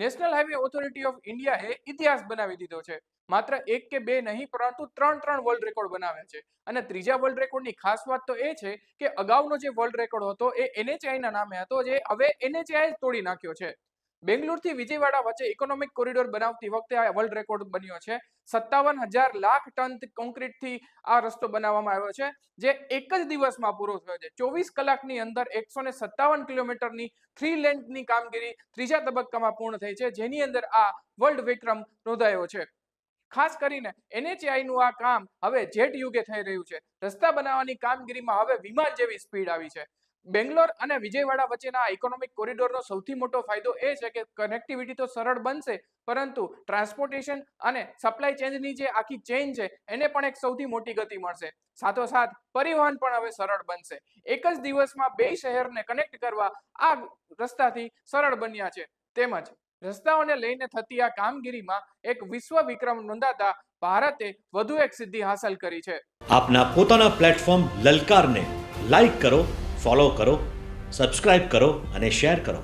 National highway authority of ઇન્ડિયાએ ઇતિહાસ બનાવી દીધો છે. માત્ર એક કે બે નહીં, પરંતુ ત્રણ ત્રણ વર્લ્ડ રેકોર્ડ બનાવ્યા છે. અને ત્રીજા વર્લ્ડ રેકોર્ડની ખાસ વાત તો એ છે કે અગાઉનો જે વર્લ્ડ રેકોર્ડ હતો એ એનએચઆઈના નામે હતો, જે હવે એનએચઆઈ તોડી નાખ્યો છે. બેંગ્લોરથી વિજયવાડા વચ્ચે ઇકોનોમિક કોરિડોર બનાવતી વખતે આ વર્લ્ડ રેકોર્ડ બન્યો છે. સત્તાવન હજાર લાખ ટન કોન્ક્રીટથી આ રસ્તો બનાવવામાં આવ્યો છે, જે એક જ દિવસમાં પૂરો થયો છે. ચોવીસ કલાકની અંદર એકસો ને સત્તાવન કિલોમીટરની થ્રી લેન્થની કામગીરી ત્રીજા તબક્કામાં પૂર્ણ થઈ છે, જેની અંદર આ વર્લ્ડ વિક્રમ નોંધાયો છે. ખાસ કરીને NHAI નું આ કામ હવે જેટ યુગે થઈ રહ્યું છે. રસ્તા બનાવવાની કામગીરીમાં હવે વિમાન જેવી સ્પીડ આવી છે. બેંગ્લોર અને વિજયવાડા વચ્ચેના ઇકોનોમિક કોરિડોરનો સૌથી મોટો ફાયદો એ છે કે કનેક્ટિવિટી તો સરળ બનશે, પરંતુ ટ્રાન્સપોર્ટેશન અને સપ્લાય ચેનની જે આખી ચેન છે, એને પણ એક સૌથી મોટી ગતિ મળશે. સાથોસાથ, પરિવહન પણ હવે સરળ બનશે. એક જ દિવસમાં બે શહેરને કનેક્ટ કરવા આ રસ્તાથી સરળ બન્યા છે. તેમજ, રસ્તાઓને લઈને થતી આ કામગીરીમાં એક વિશ્વ વિક્રમ નોંધાતા ભારતે વધુ એક સિદ્ધિ હાંસલ કરી છે. આપના પોતાના પ્લેટફોર્મ લલકારને લાઈક કરો ફોલો કરો સબસ્ક્રાઈબ કરો અને શેર કરો.